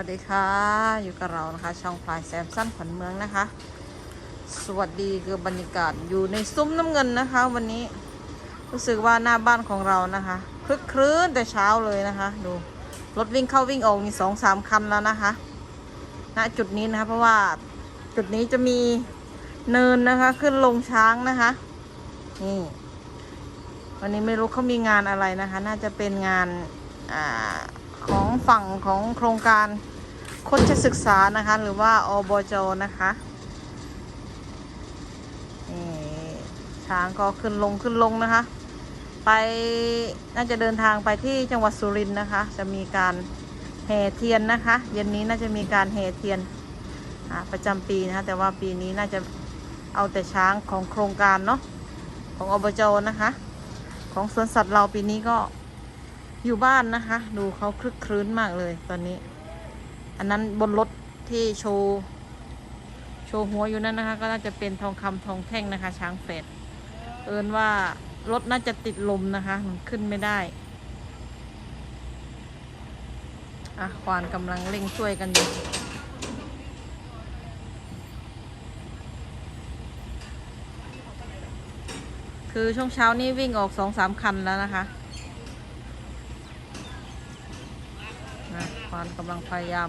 วัสดีค่ะ อยู่กับเรานะคะ ช่องพลายแซมสั้นขวัญเมืองนะคะ สวัสดีคือบรรยากาศอยู่ในซุ้มน้ำเงินนะคะ วันนี้รู้สึกว่าหน้าบ้านของเรานะคะคลึกคลื้นแต่เช้าเลยนะคะ ดูรถวิ่งเข้าวิ่งออกมีสองสามคันแล้วนะคะณจุดนี้นะคะเพราะว่าจุดนี้จะมีเนินนะคะ ขึ้นลงช้างนะคะนี่วันนี้ไม่รู้เขามีงานอะไรนะคะ น่าจะเป็นงานอ่า ของฝั่งของโครงการโคชศึกษานะคะ หรือว่าอบจนะคะนี่ช้างก็ขึ้นลงขึ้นลงนะคะ ไปน่าจะเดินทางไปที่จังหวัดสุรินทร์นะคะ จะมีการแห่เทียนนะคะ เย็นนี้น่าจะมีการแห่เทียนประจำปีนะคะแต่ว่าปีนี้น่าจะเอาแต่ช้างของโครงการเนาะของอบจนะคะ ของสวนสัตว์เราปีนี้ก็ อยู่บ้านนะคะ ดูเขาคลึกครื้นมากเลยตอนนี้ อันนั้นบนรถที่โชว์โชว์หัวอยู่นั่นนะคะ ก็น่าจะเป็นทองคำทองแท่งนะคะ ช้างเฟดเอินว่ารถน่าจะติดลมนะคะมันขึ้นไม่ได้อะควานกำลังเร่งช่วยกันอยู่คือช่วงเช้านี้วิ่งออกสองสามคันแล้วนะคะ ควานกำลังพยายาม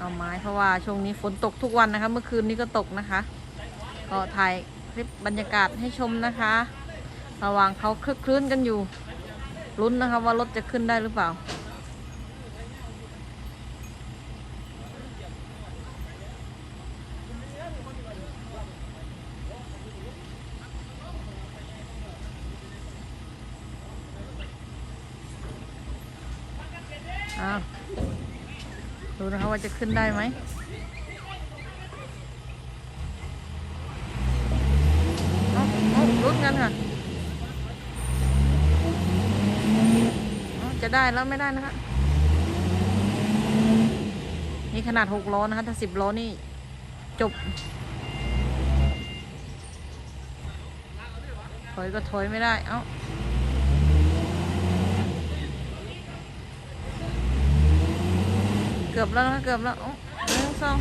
เอาไม้เพราะว่าช่วงนี้ฝนตกทุกวันนะคะ เมื่อคืนนี้ก็ตกนะคะก็ถ่ายคลิปบรรยากาศให้ชมนะคะ ระหว่างเขาคลึกคลื้นกันอยู่ลุ้นนะคะว่ารถจะขึ้นได้หรือเปล่า อ้าว ดูนะคะว่าจะขึ้นได้ไหมเอาเอาลุ้นกันค่ะเอาจะได้แล้วไม่ได้นะคะนี่ขนาดหกล้อนะคะถ้าสิบล้อนี่ จบ ถอยก็ถอยไม่ได้ เอ้า เกื อบแล้วนะเกือบแล้วอ๋อหนึ่งสอง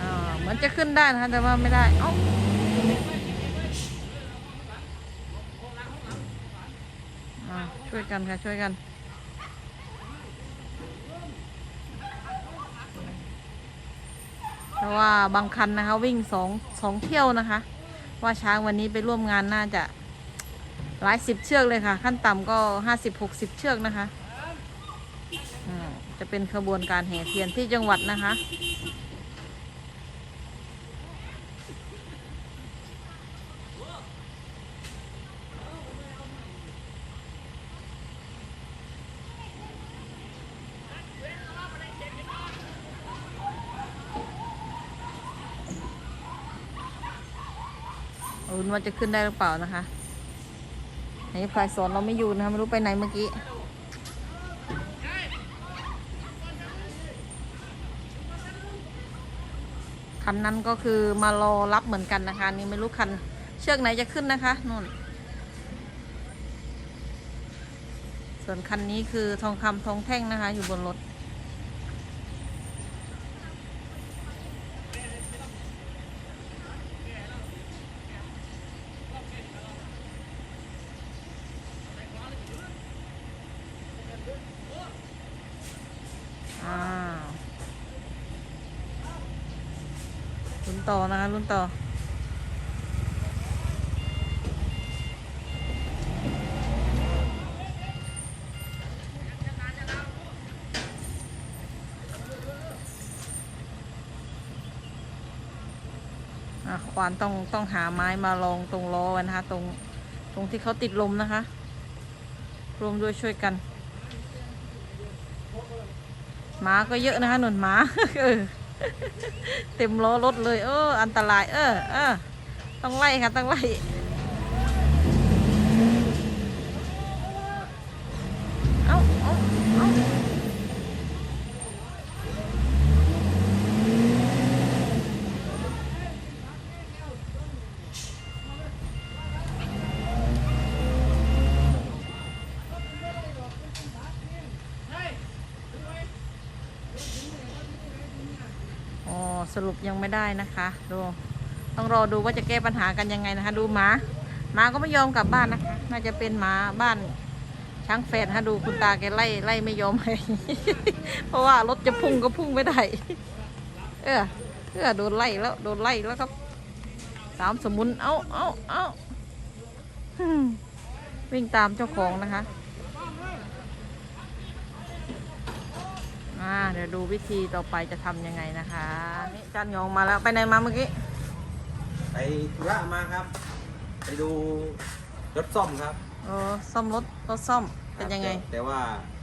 อ่าเหมือนจะขึ้นได้นะคะแต่ว่าไม่ได้ เอ้าอ่าช่วยกันค่ะ ช่วยกันเพราะว่าบางคันนะคะ วิ่งสองสองเที่ยวนะคะ ว่าช้างวันนี้ไปร่วมงานน่าจะหลายสิบเชือกเลยค่ะ ขั้นต่ำก็ห้าสิบหกสิบเชือกนะคะจะเป็นขบวนการแห่เทียนที่จังหวัดนะคะ นว่าจะขึ้นได้หรือเปล่านะคะไหนฝ่ายสอนเราไม่อยู่นะคะไม่รู้ไปไหนเมื่อกี้คันนั้นก็คือมารอรับเหมือนกันนะคะนี่ไม่รู้คันเชือกไหนจะขึ้นนะคะนู่น ส่วนคันนี้คือทองคำทองแท่งนะคะ อยู่บนรถ ต่อนะคะลุ้นต่ออะควานต้องต้องหาไม้มาลองตรงล้อไว้นะคะ ตรงตรงที่เขาติดลมนะคะรวมด้วยช่วยกันหมาก็เยอะนะคะหนุนหมาเออ เต็มล้อรถเลย เออ อันตราย เออ เออ ต้องไล่ค่ะ ต้องไล่ เอาเอาเอา สรุปยังไม่ได้นะคะดูต้องรอดูว่าจะแก้ปัญหากันยังไงนะคะ ดูหมาหมาก็ไม่ยอมกลับบ้านนะคะ น่าจะเป็นหมาบ้านช้างแฟนฮะดูคุณตาแกไล่ไล่ไม่ยอมให้เพราะว่ารถจะพุ่งก็พุ่งไม่ได้ เออเออโดนไล่แล้วโดนไล่แล้วครับสามสมุนเอาเอาเอาวิ่งตามเจ้าของนะคะ อ่าเดี๋ยวดูวิธีต่อไปจะทำยังไงนะคะนี่จานหยองมาแล้วไปไหนมาเมื่อกี้ไปธุระมาครับ ไปดูรถซ่อมครับเออซ่อมรถรถซ่อมเป็นยังไงแต่แต่ว่า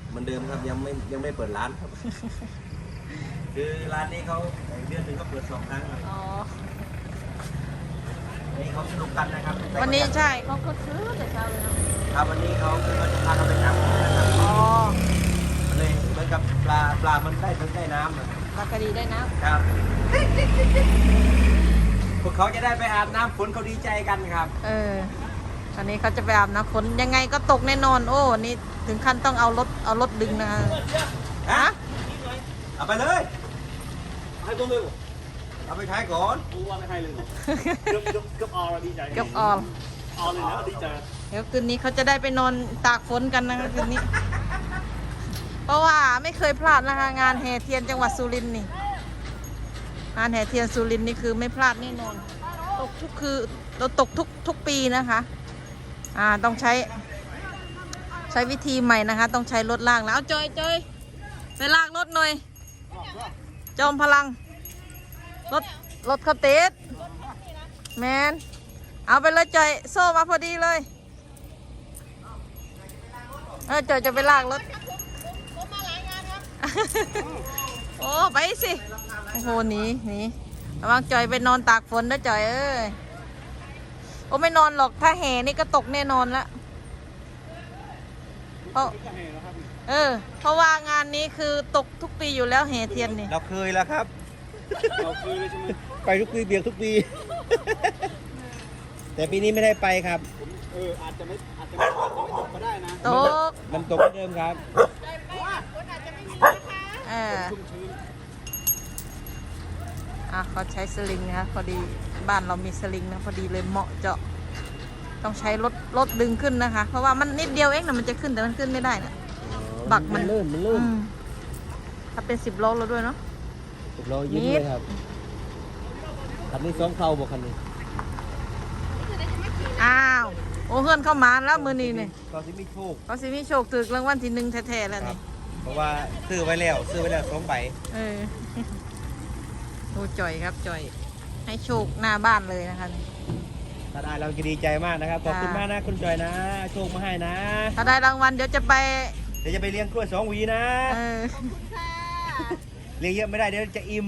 เหมือนเดิมครับยังไม่ยังไม่เปิดร้านครับ คือร้านนี้เขาเดือนหนึ่งเขาเปิดสองครั้งครับอ๋อนี่เขาสนุกกันนะครับวันนี้ใช่เขาก็ซื้อแต่เช้าเลยเนอะครับวันนี้เขาเขาจะพากันไปจับนะครับอ๋อมัน เลยเหมือนกับปลาปลามันได้ทั้งได้น้ำอะปลากระดีได้นะครับ พวกเขาจะได้ไปอาบน้ำฝนเขาดีใจกันครับเออ ตอนนี้เขาจะไปอาบน้ำฝนยังไงก็ตกแน่นอน โอ้ นี่ถึงขั้นต้องเอารถเอารถดึงนะคะฮะ เอาไปเลย ให้ตัวเร็วเอาไปขายก่อนรู้ว่าไม่ให้เลยเหรอเกือบเกือบเกือบออลดีใจเกับออมออลเลยนะดีใจ เดี๋ยวคืนนี้เขาจะได้ไปนอนตากฝนกันนะคะคืนนี้ เพราะว่าไม่เคยพลาดนะคะ งานแห่เทียนจังหวัดสุรินทร์นี่ งานแห่เทียนสุรินทร์นี่คือไม่พลาดแน่นอน ตกทุกคือเราตกทุกทุกปีนะคะ อ่าต้องใช้ ใช้วิธีใหม่นะคะ ต้องใช้รถลากแล้วเอาจอยจอยไปลากรถหน่อย จอมพลัง รถรถเขาเตดแมนเอาไปเลยจอยโซ่มาพอดีเลย เออจอยจะไปลากรถ โอ้ไปสิ โอ้โหหนีหนีระวังจอยไปนอนตากฝนนะจอยเอ้ย โอ้ไม่นอนหรอกถ้าแห่นี่ก็ตกแน่นอนละเพราะเออ เพราะว่างานนี้คือตกทุกปีอยู่แล้วแห่เทียนนี่ เราเคยแล้วครับเราคืนเลยใช่ไหมไปทุกปีเบียกทุกปี แต่ปีนี้ไม่ได้ไปครับ เอออาจจะไม่อาจจะไม่อาจจะไม่ตกก็ได้นะ ตก มันตกเหมือนเดิมครับเออชุ่มชื้นอะเขาใช้สลิงนะคะพอดีบ้านเรามีสลิงนะพอดีเลยเหมาะเจาะ ต้องใช้รถรถดึงขึ้นนะคะ เพราะว่ามันนิดเดียวเองนะมันจะขึ้นแต่มันขึ้นไม่ได้นะบักมันลื่นมันลื่นอืมถ้าเป็นสิบโลแล้วด้วยเนาะสิบโลยิ้มเลยครับคันนี้สองเข้าบอกคันนี้อ้าวโอ้เฮือนเข้ามาแล้วมือนี้นี่ก็ที่มีโชคเขาสิมีโชคถึกรางวัลที่หนึ่งแท้ๆแล้วครันี่บ เพราะว่าซื้อไว้แล้วซื้อไว้แล้วสองใบเออโอ้จ่อยครับจ่อย ให้โชคหน้าบ้านเลยนะคะนี่ถ้าได้เราจะดีใจมากนะครับขอบคุณค่ะมากนะคุณจอยนะ โชคมาให้นะ ถ้าได้รางวัลเดี๋ยวจะไป เดี๋ยวจะไปเลี้ยงกล้วยสองหวีนะเออเลี้ยงเยอะไม่ได้เดี๋ยวจะอิ่ม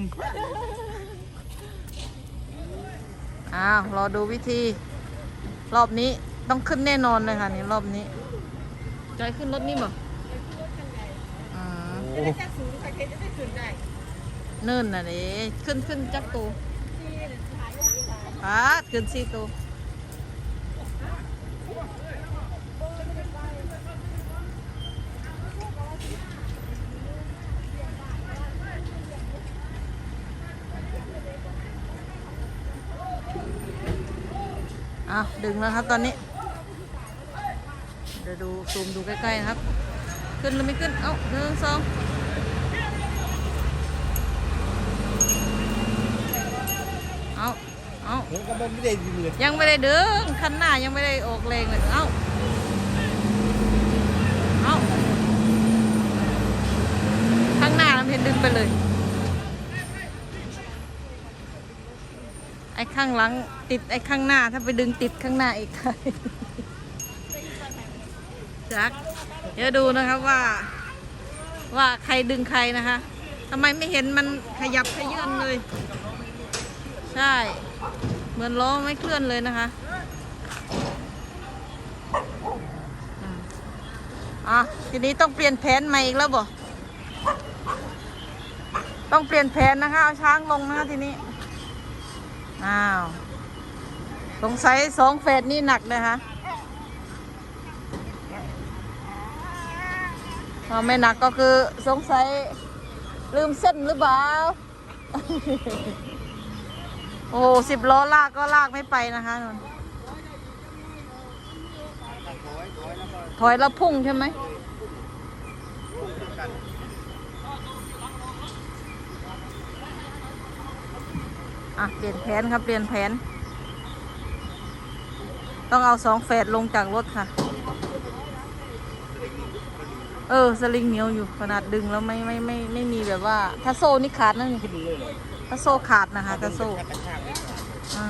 อ้าวรอดูวิธี รอบนี้ต้องขึ้นแน่นอนเลยค่ะนี่รอบนี้จอยขึ้นรถนี่บ่อื มโอ้เนิ่นน่ะเด้ขึ้นขึ้นจักตูอ่าขึ้นสี่ตูอะดึงแล้วครับตอนนี้เดี๋ยวดูซูมดูใกล้ๆนะครับ ขึ้นหรือไม่ขึ้น เอ้าหนึ่งสองเอาเอาผมก็ไม่ได้ดีเลยยังไม่ได้ดึงคันหน้ายังไม่ได้ออกแรงเลย เอ้าเอ้าข้างหน้าเราเห็นดึงไปเลย ไอ้ข้างหลังติดไอ้ข้างหน้าถ้าไปดึงติดข้างหน้าอีก จักเดี๋ยวดูนะครับว่า ว่าใครดึงใครนะคะทำไมไม่เห็นมันขยับขยื่นเลย ใช่ เหมือนล้อไม่เคลื่อนเลยนะคะอะทีนี้ต้องเปลี่ยนแผนใหม่อีกแล้วบ่ต้องเปลี่ยนแผนนะคะเอาช้างลงนะคะทีนี้อ้าวสงสัยสองเฟสนี่หนักนะคะ ถ้าไม่หนักก็คือสงสัยลืมเส้นหรือเปล่า โอ้สิบล้อลากก็ลากไม่ไปนะคะนนถอยแล้วพุ่งใช่ไหมอะ เปลี่ยนแผนครับ เปลี่ยนแผน ต้องเอาสองแฝดลงจากรถค่ะ เออสลิงเหนียวอยู่ขนาดดึงแล้วไม่ไม่ไม่ไม่มีแบบว่า ถ้าโซ่นี่ขาดนั่นนี่ถ้าโซ่ขาดนะคะ ถ้าโซ่อ่า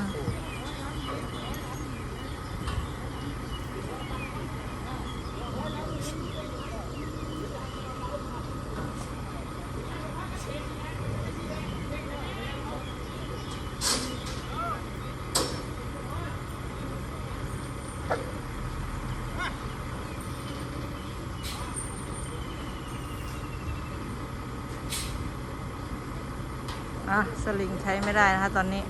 อะสลิงใช้ไม่ได้นะคะตอนนี้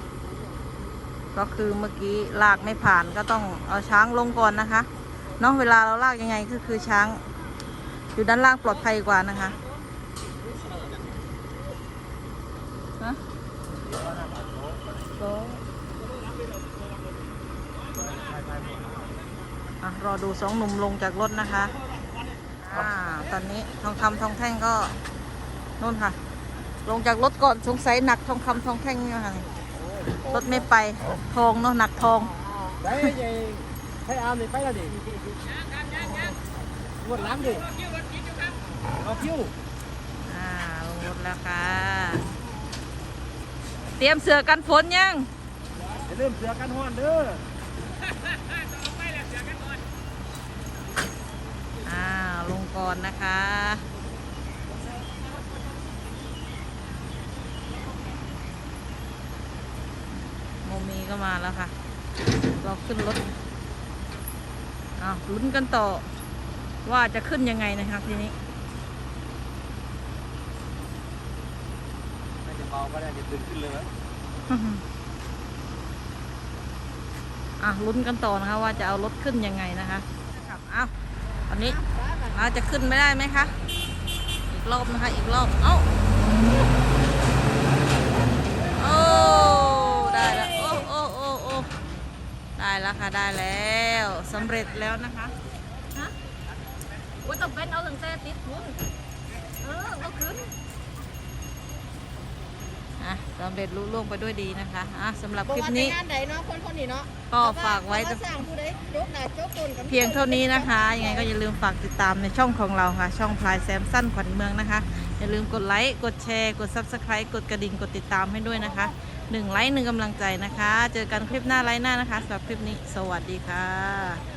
ก็คือเมื่อกี้ลากไม่ผ่านก็ต้องเอาช้างลงก่อนนะคะเนาะเวลาเราลากยังไงก็คือช้าง อยู่ด้านล่างปลอดภัยกว่านะคะฮะก็อะรอดูสองหนุ่มลงจากรถนะคะ อ่า ตอนนี้ทองคำทองแท่งก็นู่นค่ะ ลงจากรถก่อนสงสัยหนักทองคำทองแท่งเนี่ยค่ะรถไม่ไปทองเนาะหนักทองได้ยังให้อามนี่ไปแล้วดิงวดล้างดิเอาคิวอ่าลงรถแล้วค่ะ เตรียมเสือกันฝนยังอย่าลืมเสือกันห้อนเด้ออ่าลงก่อนนะคะ โมมีก็มาแล้วค่ะ เราขึ้นรถอ้าวลุ้นกันต่อ ว่าจะขึ้นยังไงนะครับทีนี้ไม่จะเบาก็ได้จะดึงขึ้นเลยอะลุ้นกันต่อนะคะ ว่าจะเอารถขึ้นยังไงนะคะครับอ้าวตอนนี้เราจะขึ้นไม่ได้ไหมคะ อีกรอบนะคะ อีกรอบ เอ้า โอ้ ได้แล้ว โอ้โอ้โอ้โอ้ได้ แล้วค่ะ ได้แล้วสำเร็จแล้วนะคะฮะว่าต้องเป็นเอาตั้งแต่ติดพุ่นเออก็ขึ้นอะสำเร็จลุล่วงไปด้วยดีนะคะอะสำหรับบอกคลิปว่าแต่นี้ งานใดเนาะคนคนนี้เนาะก็ฝากไว้เพระสร้างผู้ใดจกหน้าจกตนกันเพียงเท่านี้นะคะยังไงก็อย่าลืมฝากติดตามในช่องของเราค่ะ ช่องพลายแซมสั้นขวัญเมืองนะคะ อย่าลืมกดไลค์ กดแชร์ กด Subscribe กดกระดิ่ง กดติดตามให้ด้วยนะคะ หนึ่งไลค์หนึ่งกำลังใจนะคะ เจอกันคลิปหน้าไลค์หน้านะคะสำหรับคลิปนี้ สวัสดีค่ะ